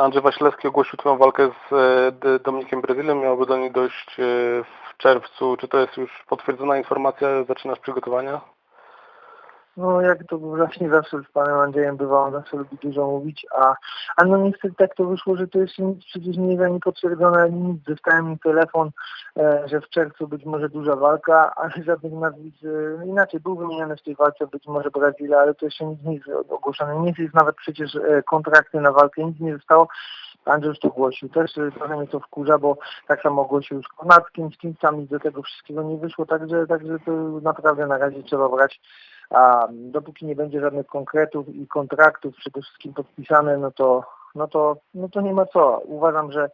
Andrzej Wasilewski ogłosił twoją walkę z e, Dominikiem Brazylem, miałoby do niej dojść e, w czerwcu. Czy to jest już potwierdzona informacja? Zaczynasz przygotowania? No jak to właśnie zawsze z panem Andrzejem bywa, on zawsze lubi dużo mówić, a, a no niestety tak to wyszło, że to jeszcze nic przecież nie jest ani ani nic. Dostałem mi telefon, e, że w czerwcu być może duża walka, ale żadnych nazwisk, e, inaczej był wymieniony w tej walce być może Brazylia, ale to jeszcze nic nie jest ogłoszone. Nie jest nawet przecież e, kontrakty na walkę, nic nie zostało. Andrzej już to głosił. Też e, trochę mnie to wkurza, bo tak samo ogłosił z Konackim, z kimś tam do tego wszystkiego nie wyszło, także, także to naprawdę na razie trzeba brać a dopóki nie będzie żadnych konkretów i kontraktów przede wszystkim podpisane, no to, no to, no to nie ma co. Uważam, że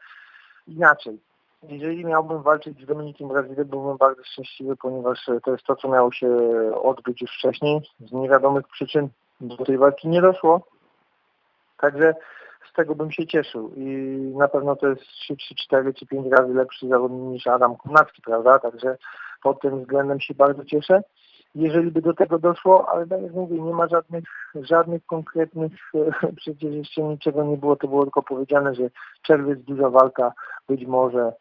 inaczej. Jeżeli miałbym walczyć z Dominikiem Brazylem, byłbym bardzo szczęśliwy, ponieważ to jest to, co miało się odbyć już wcześniej. Z niewiadomych przyczyn do tej walki nie doszło. Także z tego bym się cieszył i na pewno to jest 3, 3 4 czy 5 razy lepszy zawodnik niż Adam Kunacki, prawda? Także pod tym względem się bardzo cieszę jeżeli by do tego doszło, ale tak jak mówię, nie ma żadnych, żadnych konkretnych, przecież jeszcze niczego nie było, to było tylko powiedziane, że czerwiec duża walka, być może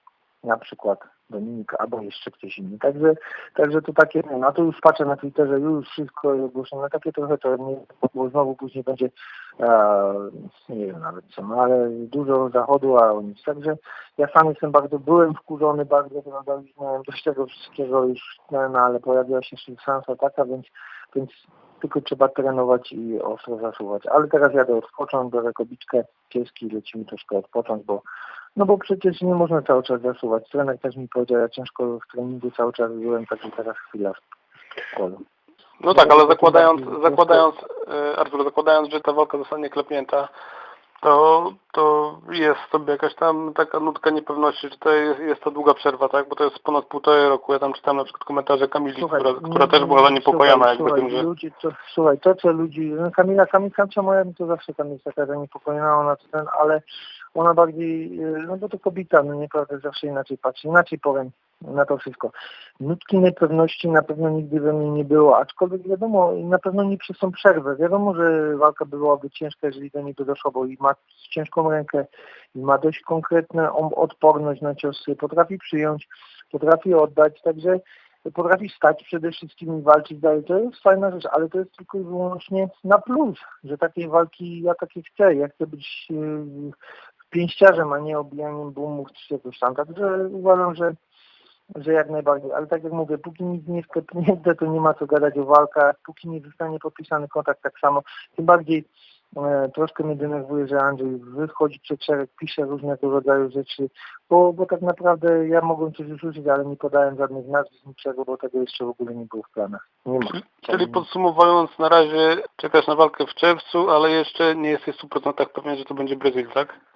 na przykład Dominik albo jeszcze ktoś inny. Także, także to takie, no to już patrzę na Twitterze, już wszystko jest ogłoszone, takie trochę to nie, bo znowu później będzie, e, nie wiem nawet co, no ale dużo zachodu, a o nic. Także ja sam jestem bardzo, byłem wkurzony bardzo, prawda, już miałem dość tego wszystkiego już, no, no ale pojawiła się szansa taka, więc, więc tylko trzeba trenować i ostro zasuwać. Ale teraz jadę odpocząć, biorę kobiczkę, pieski, lecimy troszkę odpocząć, bo no bo przecież nie można cały czas zasuwać. Trener też mi powiedział, ja ciężko w treningu cały czas byłem, także teraz chwila w. No tak, ale zakładając, zakładając, e, Artur, zakładając, że ta walka zostanie klepnięta, to, to jest sobie jakaś tam taka nutka niepewności, że to jest, jest to długa przerwa, tak? Bo to jest ponad półtorej roku. Ja tam czytam na przykład komentarze Kamili, Słuchaj, która, nie- która też nie- była zaniepokojona słuchaj, jakby słuchaj, tym, że... Ludzie, to, słuchaj, to co ludzi, no Kamila, Kamilka moja, to zawsze tam jest taka zaniepokojona, ona ten, ale ona bardziej, yy, no bo to kobieta, no nieprawda, zawsze inaczej patrzy, inaczej powiem na to wszystko. Nutki niepewności na pewno nigdy we mnie nie było, aczkolwiek wiadomo, na pewno nie przez tą przerwę. Wiadomo, że walka byłaby ciężka, jeżeli do niej by doszło, bo i ma ciężką rękę, i ma dość konkretną odporność na ciosy, potrafi przyjąć, potrafi oddać, także potrafi stać przede wszystkim i walczyć dalej. To jest fajna rzecz, ale to jest tylko i wyłącznie na plus, że takiej walki ja takie chcę. Ja chcę być yy, pięściarzem, a nie obijaniem boomów czy jakoś tam. Także uważam, że że jak najbardziej, ale tak jak mówię, póki nic nie sklepnięte, to nie ma co gadać o walkach, póki nie zostanie podpisany kontakt tak samo, tym bardziej e, troszkę mnie denerwuje, że Andrzej wychodzi przed szereg, pisze różnego rodzaju rzeczy, bo, bo tak naprawdę ja mogłem coś usłyszeć, ale nie podałem żadnych nazwisk, niczego, bo tego jeszcze w ogóle nie było w planach. Nie ma. Czyli podsumowując, na razie czekasz na walkę w czerwcu, ale jeszcze nie jesteś w 100% pewien, że to będzie Brazil, tak?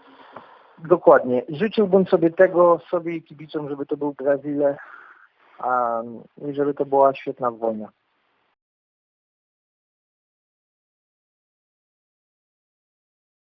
Dokładnie. Życzyłbym sobie tego, sobie i kibicom, żeby to był Brazyle, i żeby to była świetna wojna.